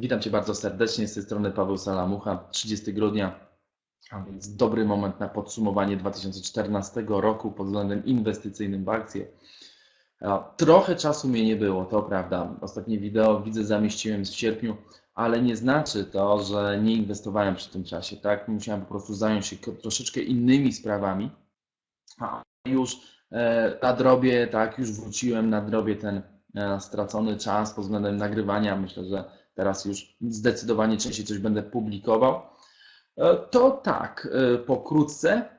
Witam Cię bardzo serdecznie. Z tej strony Paweł Salamucha. 30 grudnia, a więc dobry moment na podsumowanie 2014 roku pod względem inwestycyjnym w akcje. Trochę czasu mnie nie było, to prawda. Ostatnie wideo widzę zamieściłem w sierpniu, ale nie znaczy to, że nie inwestowałem przy tym czasie. Tak, musiałem po prostu zająć się troszeczkę innymi sprawami. A już e, nadrobię, tak, już wróciłem, nadrobię ten e, stracony czas pod względem nagrywania. Myślę, że teraz już zdecydowanie częściej coś będę publikował. E, to tak, pokrótce.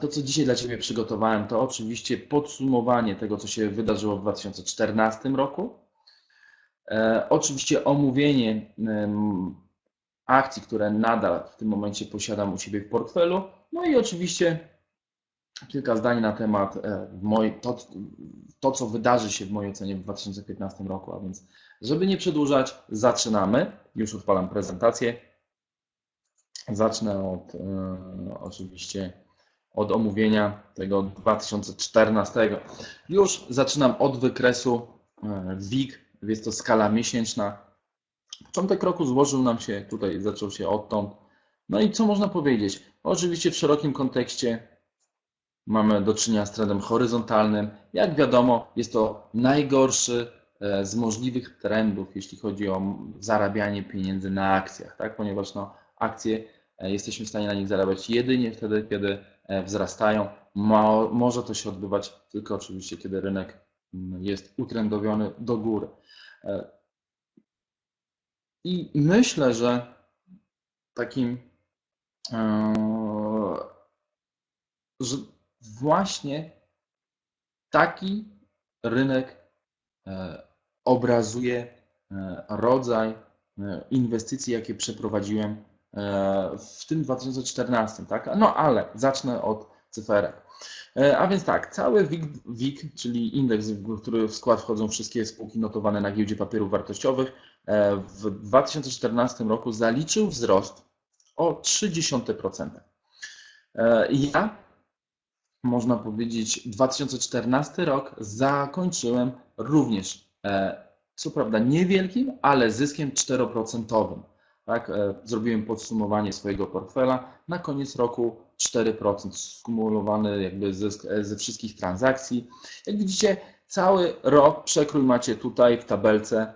To, co dzisiaj dla Ciebie przygotowałem, to oczywiście podsumowanie tego, co się wydarzyło w 2014 roku. Oczywiście omówienie akcji, które nadal w tym momencie posiadam u siebie w portfelu. No i oczywiście kilka zdań na temat e, to, to, co wydarzy się w mojej ocenie w 2015 roku. A więc, żeby nie przedłużać, zaczynamy. Już odpalam prezentację. Zacznę od e, oczywiście od omówienia tego 2014. Już zaczynam od wykresu e, WIG, jest to skala miesięczna. Początek roku złożył nam się, tutaj zaczął się odtąd. No i co można powiedzieć? Oczywiście w szerokim kontekście mamy do czynienia z trendem horyzontalnym. Jak wiadomo, jest to najgorszy z możliwych trendów, jeśli chodzi o zarabianie pieniędzy na akcjach, tak? ponieważ no, akcje e, jesteśmy w stanie na nich zarabiać jedynie wtedy, kiedy e, wzrastają. Mo może to się odbywać tylko oczywiście, kiedy rynek jest utrendowiony do góry. I myślę, że takim, że właśnie taki rynek e, obrazuje e, rodzaj e, inwestycji, jakie przeprowadziłem w tym 2014, tak? No ale zacznę od cyferek. A więc tak, cały WIG, WIG, czyli indeks, w który w skład wchodzą wszystkie spółki notowane na giełdzie papierów wartościowych, w 2014 roku zaliczył wzrost o 0,3%. Ja można powiedzieć, 2014 rok zakończyłem również, e, co prawda niewielkim, ale zyskiem 4%. Tak, e, zrobiłem podsumowanie swojego portfela. Na koniec roku 4% skumulowany jakby zysk e, ze wszystkich transakcji. Jak widzicie, cały rok przekrój macie tutaj w tabelce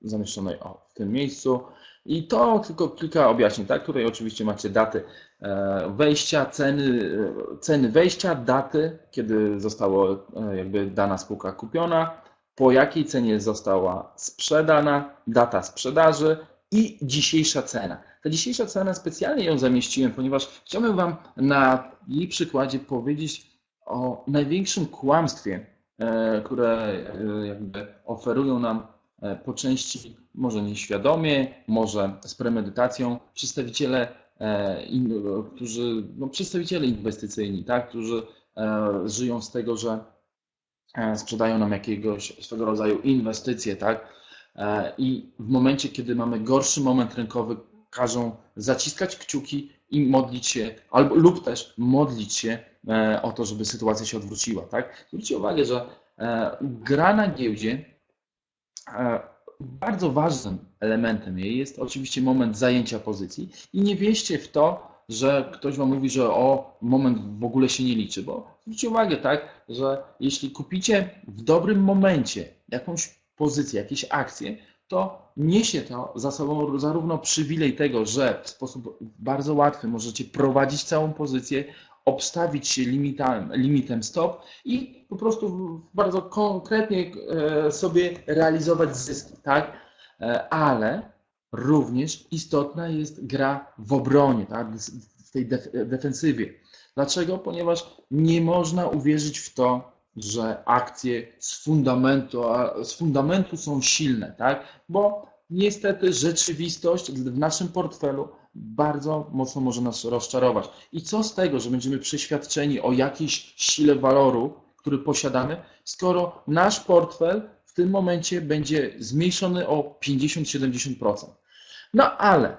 zamieszczonej o, w tym miejscu. I to tylko kilka objaśnień, tak? Tutaj oczywiście macie daty e, wejścia, ceny, e, ceny wejścia, daty, kiedy została e, jakby dana spółka kupiona, po jakiej cenie została sprzedana, data sprzedaży i dzisiejsza cena. Ta dzisiejsza cena specjalnie ją zamieściłem, ponieważ chciałbym Wam na jej przykładzie powiedzieć o największym kłamstwie, które jakby oferują nam po części może nieświadomie, może z premedytacją przedstawiciele, e, którzy, no, przedstawiciele inwestycyjni, tak, którzy e, żyją z tego, że sprzedają nam jakiegoś swego rodzaju inwestycje, tak? I w momencie, kiedy mamy gorszy moment rynkowy, każą zaciskać kciuki i modlić się, albo lub też modlić się o to, żeby sytuacja się odwróciła, tak? Zwróćcie uwagę, że gra na giełdzie bardzo ważnym elementem jej jest oczywiście moment zajęcia pozycji. I nie wieście w to, że ktoś wam mówi, że o, moment w ogóle się nie liczy, bo zwróćcie uwagę, tak, że jeśli kupicie w dobrym momencie jakąś pozycję, jakieś akcje, to niesie to za sobą zarówno przywilej tego, że w sposób bardzo łatwy możecie prowadzić całą pozycję, obstawić się limitem, limitem stop i po prostu bardzo konkretnie e, sobie realizować zyski, tak? E, ale również istotna jest gra w obronie, tak? w tej defensywie. Dlaczego? Ponieważ nie można uwierzyć w to, że akcje z fundamentu, z fundamentu są silne, tak? Bo niestety rzeczywistość w naszym portfelu bardzo mocno może nas rozczarować. I co z tego, że będziemy przeświadczeni o jakiejś sile waloru, który posiadamy, skoro nasz portfel w tym momencie będzie zmniejszony o 50-70%. No ale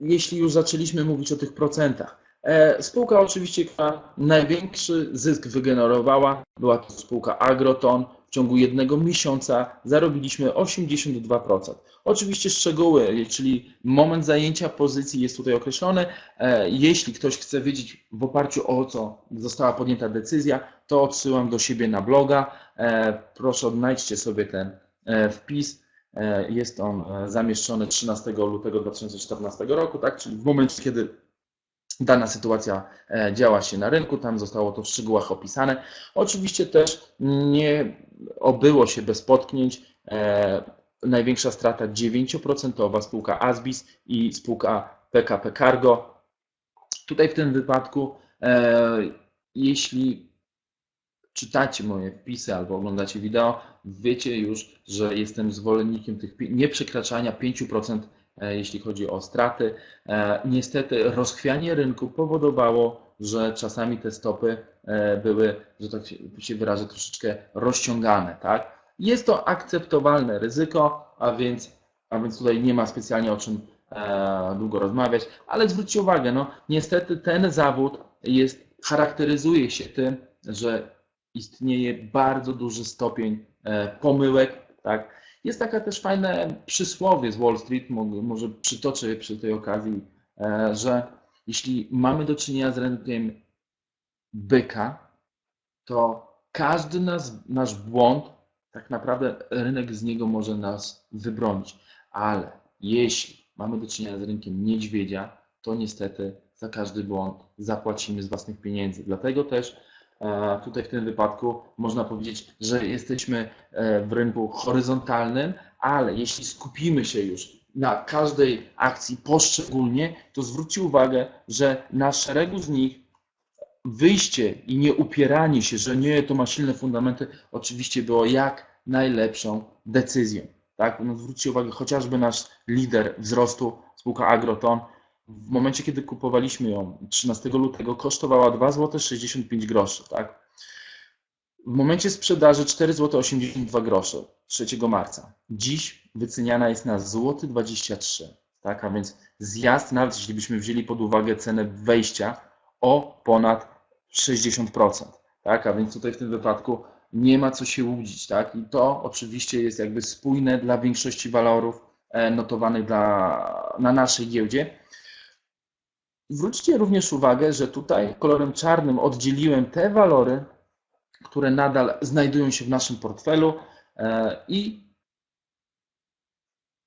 jeśli już zaczęliśmy mówić o tych procentach, e, spółka oczywiście, która największy zysk wygenerowała, była to spółka Agroton. Ciągu jednego miesiąca zarobiliśmy 82%. Oczywiście szczegóły, czyli moment zajęcia pozycji jest tutaj określony. E, jeśli ktoś chce wiedzieć w oparciu o co została podjęta decyzja, to odsyłam do siebie na bloga. E, proszę odnajdźcie sobie ten e, wpis. Jest on zamieszczony 13 lutego 2014 roku, tak? czyli w momencie, kiedy dana sytuacja działa się na rynku, tam zostało to w szczegółach opisane. Oczywiście też nie obyło się bez potknięć największa strata 9% spółka Asbis i spółka PKP Cargo. Tutaj w tym wypadku, e, jeśli czytacie moje wpisy albo oglądacie wideo, wiecie już, że jestem zwolennikiem tych nieprzekraczania 5%, e, jeśli chodzi o straty. E, niestety rozchwianie rynku powodowało, że czasami te stopy były, że tak się wyrażę, troszeczkę rozciągane. Tak? Jest to akceptowalne ryzyko, a więc, a więc tutaj nie ma specjalnie o czym e, długo rozmawiać, ale zwróćcie uwagę, no niestety ten zawód jest, charakteryzuje się tym, że istnieje bardzo duży stopień e, pomyłek, tak? Jest taka też fajne przysłowie z Wall Street, może przytoczę je przy tej okazji, e, że jeśli mamy do czynienia z rynkiem byka, to każdy nas, nasz błąd tak naprawdę rynek z niego może nas wybronić. Ale jeśli mamy do czynienia z rynkiem niedźwiedzia, to niestety za każdy błąd zapłacimy z własnych pieniędzy. Dlatego też tutaj w tym wypadku można powiedzieć, że jesteśmy e, w rynku horyzontalnym, ale jeśli skupimy się już na każdej akcji poszczególnie, to zwróćcie uwagę, że na szeregu z nich wyjście i nie upieranie się, że nie, to ma silne fundamenty, oczywiście było jak najlepszą decyzją. Tak? No zwróćcie uwagę, chociażby nasz lider wzrostu, spółka Agroton, w momencie, kiedy kupowaliśmy ją 13 lutego, kosztowała 2 zł 65 groszy. Tak? W momencie sprzedaży 4 zł 82 grosze 3 marca. Dziś wyceniana jest na złoty 23. Tak? A więc zjazd, nawet jeśli byśmy wzięli pod uwagę cenę wejścia, o ponad 60%. Tak? A więc tutaj w tym wypadku nie ma co się łudzić. Tak? I to oczywiście jest jakby spójne dla większości walorów e, notowanych dla, na naszej giełdzie. Zwróćcie również uwagę, że tutaj kolorem czarnym oddzieliłem te walory, które nadal znajdują się w naszym portfelu e, i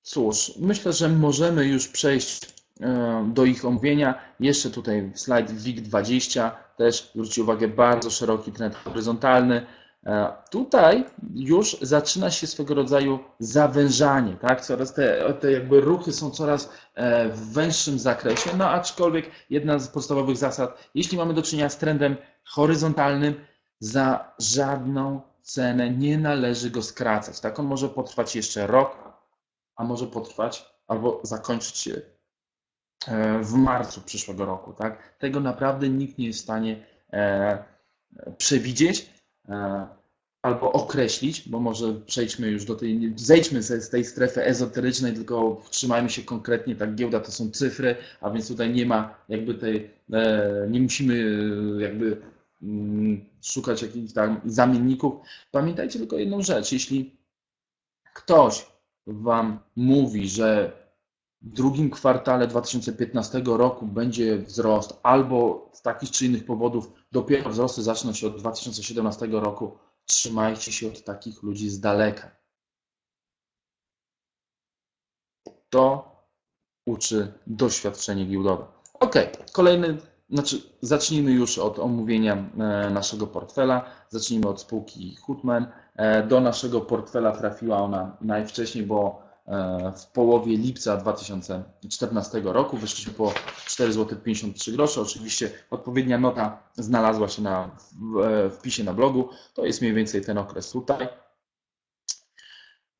cóż, myślę, że możemy już przejść E, do ich omówienia. Jeszcze tutaj slajd WIG20, też zwróćcie uwagę, bardzo szeroki trend horyzontalny. E, tutaj już zaczyna się swego rodzaju zawężanie, tak? Coraz te, te jakby ruchy są coraz e, w węższym zakresie, no aczkolwiek jedna z podstawowych zasad, jeśli mamy do czynienia z trendem horyzontalnym, za żadną cenę nie należy go skracać. Tak, on może potrwać jeszcze rok, a może potrwać albo zakończyć się E, w marcu przyszłego roku. Tak? Tego naprawdę nikt nie jest w stanie przewidzieć albo określić, bo może przejdźmy już do tej, zejdźmy z tej strefy ezoterycznej, tylko trzymajmy się konkretnie, tak giełda to są cyfry, a więc tutaj nie ma jakby tej, nie musimy jakby mm, szukać jakichś tam zamienników. Pamiętajcie tylko jedną rzecz, jeśli ktoś Wam mówi, że drugim kwartale 2015 roku będzie wzrost, albo z takich czy innych powodów dopiero wzrosty zaczną się od 2017 roku, trzymajcie się od takich ludzi z daleka. To uczy doświadczenie giełdowe. Ok, kolejny, znaczy zacznijmy już od omówienia e, naszego portfela. Zacznijmy od spółki Hutman. E, do naszego portfela trafiła ona najwcześniej, bo w połowie lipca 2014 roku. Wyszliśmy po 4,53 zł. Oczywiście odpowiednia nota znalazła się na e, wpisie na blogu. To jest mniej więcej ten okres tutaj.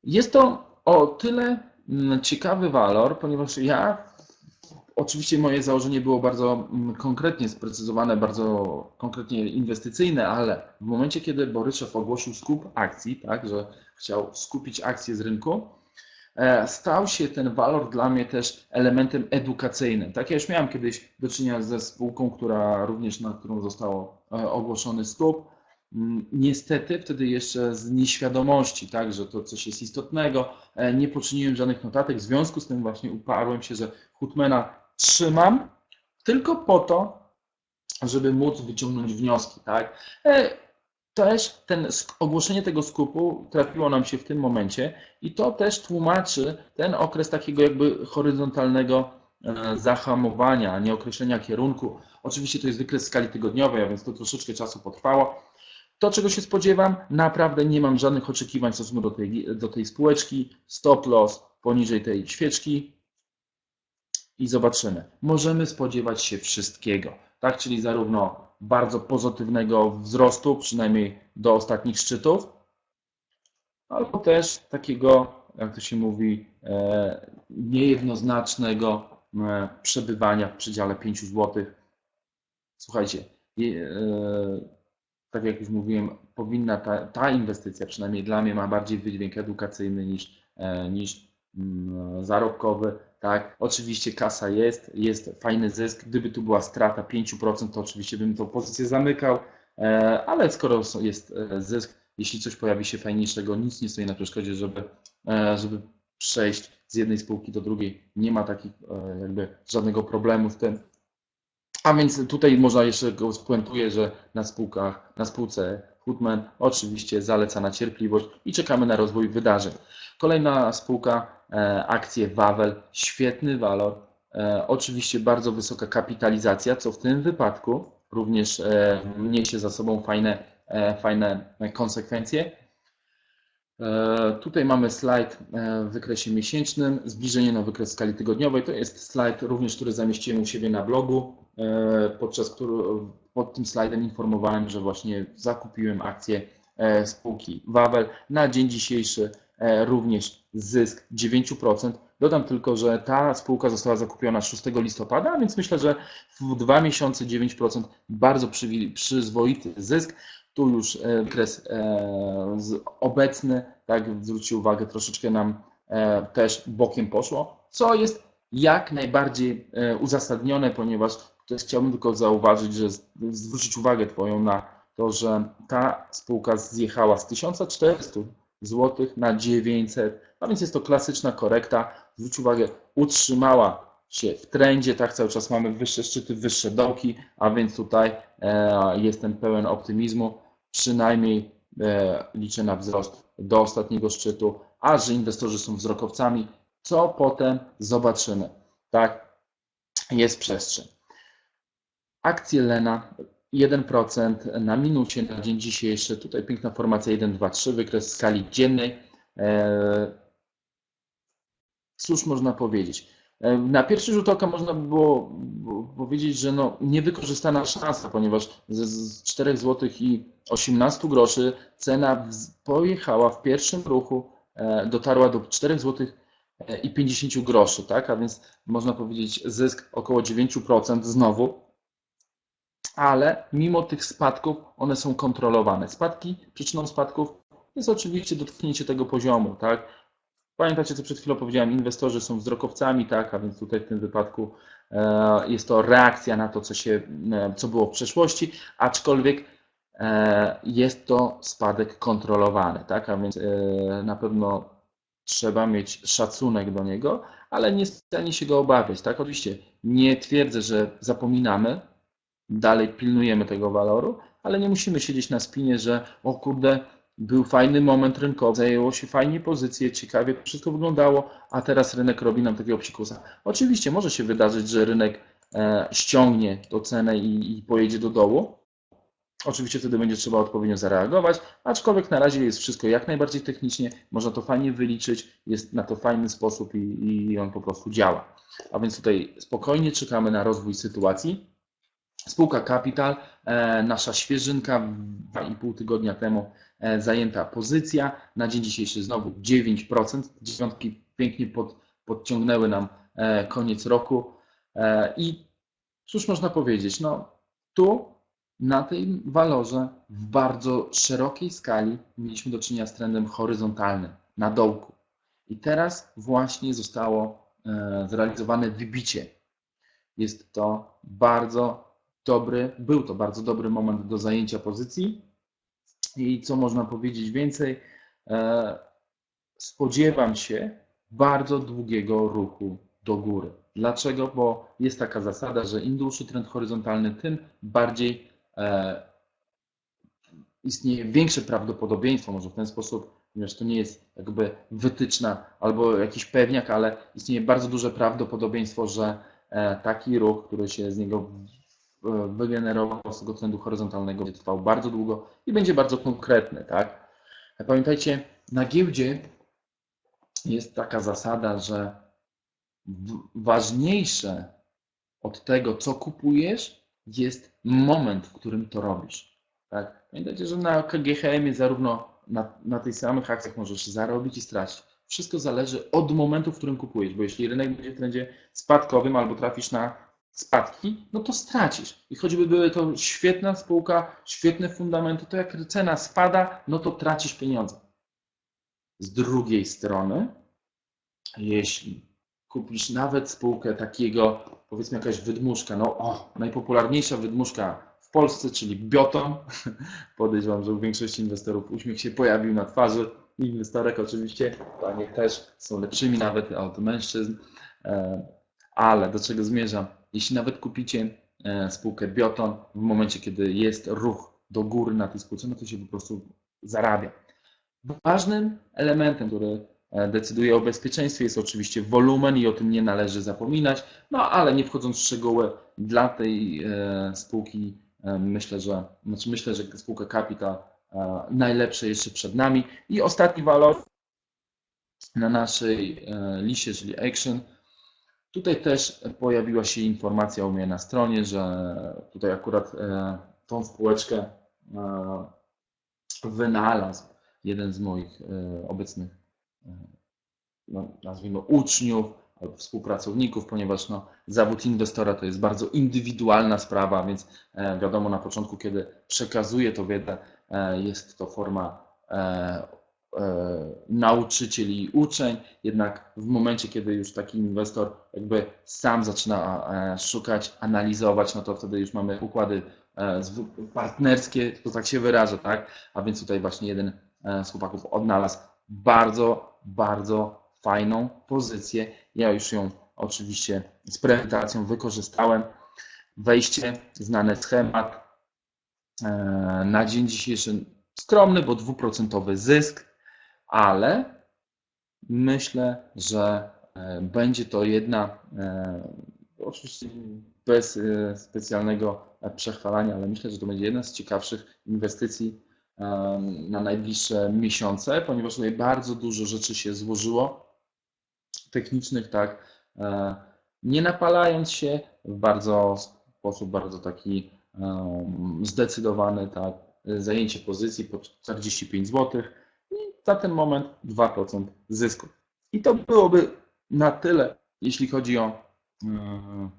Jest to o tyle mm, ciekawy walor, ponieważ ja Oczywiście moje założenie było bardzo mm, konkretnie sprecyzowane, bardzo konkretnie inwestycyjne, ale w momencie, kiedy Boryszew ogłosił skup akcji, tak, że chciał skupić akcje z rynku, E, stał się ten walor dla mnie też elementem edukacyjnym. Tak, ja już miałem kiedyś do czynienia ze spółką, która również na którą zostało e, ogłoszony skup. mm, niestety wtedy jeszcze z nieświadomości, tak, że to coś jest istotnego, e, nie poczyniłem żadnych notatek, w związku z tym właśnie uparłem się, że Hootmana trzymam tylko po to, żeby móc wyciągnąć wnioski, tak. Też ten ogłoszenie tego skupu trafiło nam się w tym momencie i to też tłumaczy ten okres takiego jakby horyzontalnego e, zahamowania, nieokreślenia kierunku. Oczywiście to jest wykres skali tygodniowej, a więc to troszeczkę czasu potrwało. To, czego się spodziewam, naprawdę nie mam żadnych oczekiwań w stosunku do tej, do tej spółeczki. Stop loss poniżej tej świeczki i zobaczymy. Możemy spodziewać się wszystkiego, tak? Czyli zarówno bardzo pozytywnego wzrostu, przynajmniej do ostatnich szczytów, albo też takiego, jak to się mówi, e, niejednoznacznego e, przebywania w przedziale 5 zł. Słuchajcie, e, tak jak już mówiłem, powinna ta, ta inwestycja, przynajmniej dla mnie, ma bardziej wydźwięk edukacyjny niż, niż zarobkowy. Tak, oczywiście kasa jest, jest fajny zysk. Gdyby tu była strata 5%, to oczywiście bym tą pozycję zamykał, e, ale skoro jest e, zysk, jeśli coś pojawi się fajniejszego, nic nie stoi na przeszkodzie, żeby, e, żeby przejść z jednej spółki do drugiej. Nie ma takich jakby żadnego problemu z tym. A więc tutaj można jeszcze go spuentuję, że na spółkach, na spółce Hoodman oczywiście zaleca na cierpliwość i czekamy na rozwój wydarzeń. Kolejna spółka E, akcje Wawel, świetny walor, e, oczywiście bardzo wysoka kapitalizacja, co w tym wypadku również e, niesie za sobą fajne, fajne konsekwencje. Tutaj mamy slajd w wykresie miesięcznym, zbliżenie na wykres skali tygodniowej. To jest slajd również, który zamieściłem u siebie na blogu, podczas którego pod tym slajdem informowałem, że właśnie zakupiłem akcje spółki Wawel. Na dzień dzisiejszy E, również zysk 9%. Dodam tylko, że ta spółka została zakupiona 6 listopada, więc myślę, że w dwa miesiące 9% bardzo przyzwoity zysk. Tu już e, wykres e, obecny, tak, zwróćcie uwagę, troszeczkę nam też bokiem poszło, co jest jak najbardziej uzasadnione, ponieważ też chciałbym tylko zauważyć, że zwrócić uwagę Twoją na to, że ta spółka zjechała z 1400 zł na 900. A więc jest to klasyczna korekta. Zwróć uwagę, utrzymała się w trendzie, tak cały czas mamy wyższe szczyty, wyższe dołki, a więc tutaj e, jestem pełen optymizmu. Przynajmniej e, liczę na wzrost do ostatniego szczytu, a że inwestorzy są wzrokowcami, co potem zobaczymy. Tak, jest przestrzeń. Akcje Lena 1% na minucie na dzień dzisiejszy. Tutaj piękna formacja 1, 2, 3, wykres skali dziennej. E, cóż można powiedzieć? E, na pierwszy rzut oka można by było powiedzieć, że no niewykorzystana szansa, ponieważ z 4 zł i 18 groszy cena pojechała w pierwszym ruchu, e, dotarła do 4 zł i 50 groszy, tak? A więc można powiedzieć zysk około 9% znowu ale mimo tych spadków one są kontrolowane. Spadki, przyczyną spadków jest oczywiście dotknięcie tego poziomu, tak? Pamiętacie, co przed chwilą powiedziałem, inwestorzy są wzrokowcami, tak, a więc tutaj w tym wypadku e, jest to reakcja na to, co, się, e, co było w przeszłości, aczkolwiek e, jest to spadek kontrolowany, tak, a więc na pewno trzeba mieć szacunek do niego, ale nie stanie się go obawiać, tak, oczywiście nie twierdzę, że zapominamy, dalej pilnujemy tego waloru, ale nie musimy siedzieć na spinie, że o kurde, był fajny moment rynkowy, zajęło się fajnie pozycje, ciekawie wszystko wyglądało, a teraz rynek robi nam takiego psikusa. Oczywiście może się wydarzyć, że rynek e, ściągnie tą cenę i, i pojedzie do dołu. Oczywiście wtedy będzie trzeba odpowiednio zareagować, aczkolwiek na razie jest wszystko jak najbardziej technicznie, można to fajnie wyliczyć, jest na to fajny sposób i, i on po prostu działa. A więc tutaj spokojnie czekamy na rozwój sytuacji. Spółka Capital, e, nasza świeżynka, 2,5 tygodnia temu zajęta pozycja. Na dzień dzisiejszy znowu 9%. Dziewiątki pięknie pod, podciągnęły nam e, koniec roku. I cóż można powiedzieć? No, tu na tej walorze w bardzo szerokiej skali mieliśmy do czynienia z trendem horyzontalnym, na dołku. I teraz właśnie zostało zrealizowane wybicie. Jest to bardzo dobry, był to bardzo dobry moment do zajęcia pozycji. I co można powiedzieć więcej? E, spodziewam się bardzo długiego ruchu do góry. Dlaczego? Bo jest taka zasada, że im dłuższy trend horyzontalny, tym bardziej e, istnieje większe prawdopodobieństwo, może w ten sposób, ponieważ to nie jest jakby wytyczna albo jakiś pewniak, ale istnieje bardzo duże prawdopodobieństwo, że e, taki ruch, który się z niego wygenerował z tego trendu horyzontalnego, będzie trwał bardzo długo i będzie bardzo konkretny, tak? Pamiętajcie, na giełdzie jest taka zasada, że ważniejsze od tego, co kupujesz, jest moment, w którym to robisz. Tak? Pamiętajcie, że na KGHM zarówno na, na tych samych akcjach możesz zarobić i stracić. Wszystko zależy od momentu, w którym kupujesz, bo jeśli rynek będzie w trendzie spadkowym albo trafisz na spadki, no to stracisz. I choćby były to świetna spółka, świetne fundamenty, to jak cena spada, no to tracisz pieniądze. Z drugiej strony, jeśli kupisz nawet spółkę takiego, powiedzmy jakaś wydmuszka, no o, najpopularniejsza wydmuszka w Polsce, czyli Bioton. Podejrzewam, że u większości inwestorów uśmiech się pojawił na twarzy. Inwestorek oczywiście, panie też są lepszymi nawet od mężczyzn. E, ale do czego zmierzam? Jeśli nawet kupicie e, spółkę Bioton w momencie, kiedy jest ruch do góry na tej spółce, no to się po prostu zarabia. Ważnym elementem, który e, decyduje o bezpieczeństwie jest oczywiście wolumen i o tym nie należy zapominać, no ale nie wchodząc w szczegóły, dla tej e, spółki myślę, że, znaczy myślę, że spółka Capital najlepsze jeszcze przed nami. I ostatni walor na naszej liście, czyli Action, Tutaj też pojawiła się informacja u mnie na stronie, że tutaj akurat e, tą spółeczkę e, wynalazł jeden z moich e, obecnych, no, nazwijmy uczniów albo współpracowników, ponieważ no, zawód inwestora to jest bardzo indywidualna sprawa, więc wiadomo na początku, kiedy przekazuje to wiedzę, jest to forma E, nauczyciel i uczeń, jednak w momencie, kiedy już taki inwestor jakby sam zaczyna e, szukać, analizować, no to wtedy już mamy układy e, partnerskie, to tak się wyrażę, tak? A więc tutaj właśnie jeden z chłopaków odnalazł bardzo, bardzo fajną pozycję. Ja już ją oczywiście z prezentacją wykorzystałem. Wejście, znany schemat. Na dzień dzisiejszy skromny, bo dwuprocentowy zysk ale myślę, że e, będzie to jedna, e, oczywiście bez e, specjalnego przechwalania, ale myślę, że to będzie jedna z ciekawszych inwestycji na najbliższe miesiące, ponieważ tutaj bardzo dużo rzeczy się złożyło, technicznych, tak, nie napalając się w bardzo sposób bardzo taki zdecydowany, tak, zajęcie pozycji po 45 zł, za ten moment 2% zysku. I to byłoby na tyle, jeśli chodzi o e,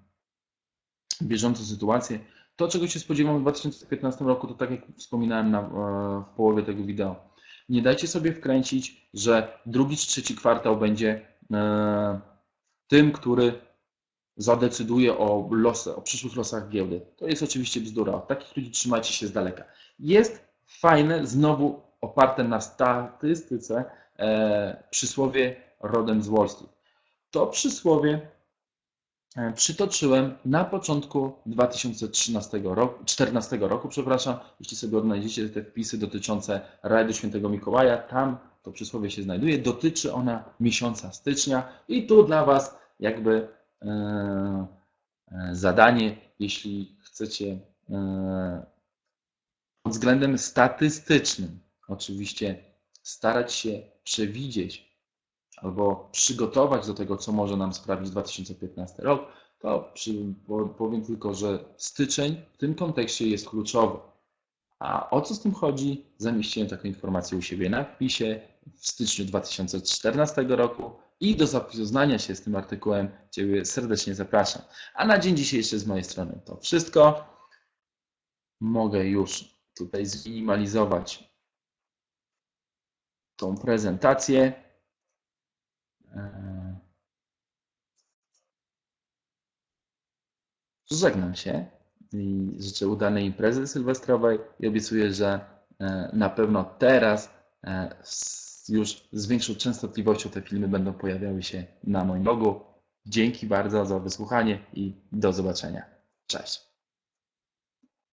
bieżącą sytuację. To, czego się spodziewam w 2015 roku, to tak jak wspominałem na, e, w połowie tego wideo. Nie dajcie sobie wkręcić, że drugi czy trzeci kwartał będzie e, tym, który zadecyduje o losy, o przyszłych losach giełdy. To jest oczywiście bzdura. Od takich ludzi trzymajcie się z daleka. Jest fajne, znowu oparte na statystyce e, przysłowie rodem z Wall Street. To przysłowie e, przytoczyłem na początku 2013 roku, 2014 roku, przepraszam, jeśli sobie odnajdziecie te wpisy dotyczące rajdu świętego Mikołaja, tam to przysłowie się znajduje, dotyczy ona miesiąca stycznia i tu dla Was jakby e, zadanie, jeśli chcecie pod względem statystycznym oczywiście starać się przewidzieć albo przygotować do tego, co może nam sprawić 2015 rok, to przy, powiem tylko, że styczeń w tym kontekście jest kluczowy. A o co z tym chodzi? Zamieściłem taką informację u siebie na wpisie w styczniu 2014 roku i do zapoznania się z tym artykułem Ciebie serdecznie zapraszam. A na dzień dzisiejszy z mojej strony to wszystko. Mogę już tutaj zminimalizować tą prezentację. E, żegnam się i życzę udanej imprezy sylwestrowej i obiecuję, że e, na pewno teraz e, już z większą częstotliwością te filmy będą pojawiały się na moim blogu. Dzięki bardzo za wysłuchanie i do zobaczenia. Cześć.